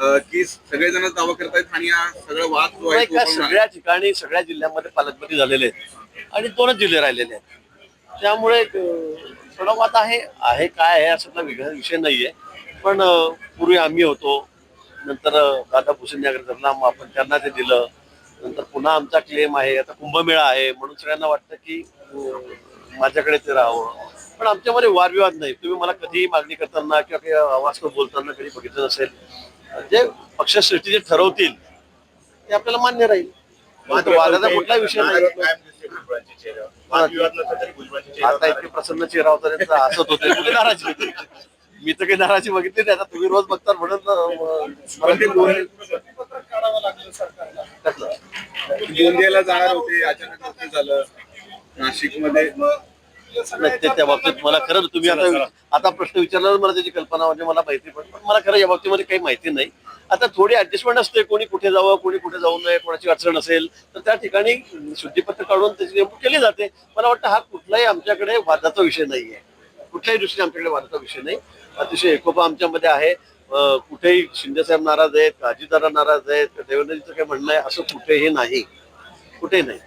सगळेजण दावा करतायत आणि हा सगळं वाद जो आहे नाही तो का पण सगळ्या ठिकाणी सगळ्या जिल्ह्यांमध्ये पालकमंत्री झालेले आहेत. आणि दोनच जिल्हे राहिलेले आहेत. त्यामुळे अं, थोडा वाद आहे आहे काय आहे असा काही वेगळा विषय नाहीये. पण अं, पूर्वी आम्ही होतो. नंतर अं, दादा भुसेन धरला आपण त्यांना ते दिलं. नंतर पुन्हा आमचा क्लेम आहे. आता कुंभमेळा आहे. म्हणून सगळ्यांना वाटतं की अं, माझ्याकडे ते राहावं. पण आमच्यामध्ये वादविवाद नाही. तुम्ही मला कधीही मागणी करताना किंवा काही आवाज बोलताना कधी बघितलं नसेल जे पक्षश्रेष्ठी जे ठरवतील ते आपल्याला मान्य राहील. वादाचा कुठलाही विषय नाही. आता इतके प्रसन्न चेहरा होता त्यांचा हसत होते कुठे नाराजी होती मी तर काही नाराजी बघितली नाही. आता तुम्ही रोज बघता म्हणून? गोंदियाला जाणार होते. अचानक झालं. नाशिकमध्ये नाही, ते त्या बाबतीत मला खरं तुम्ही आता आता प्रश्न विचारल्यावर मला त्याची कल्पना म्हणजे मला माहिती पण पण मला खरं या बाबतीमध्ये काही माहिती नाही. आता थोडी ऍडजस्टमेंट असते कोणी कुठे जावं कोणी कुठे जाऊ नये कोणाची अडचण असेल तर त्या ठिकाणी शुद्धीपत्र काढून त्याची नेमणूक केली जाते. मला वाटतं हा कुठलाही आमच्याकडे वादाचा विषय नाहीये. कुठल्याही दृष्टीने आमच्याकडे वादाचा विषय नाही. अतिशय एकोपा आमच्यामध्ये आहे. कुठेही शिंदेसाहेब नाराज आहेत अजितदादा नाराज आहेत देवेंद्रजीचं काही म्हणणं आहे असं कुठेही नाही. कुठेही नाही.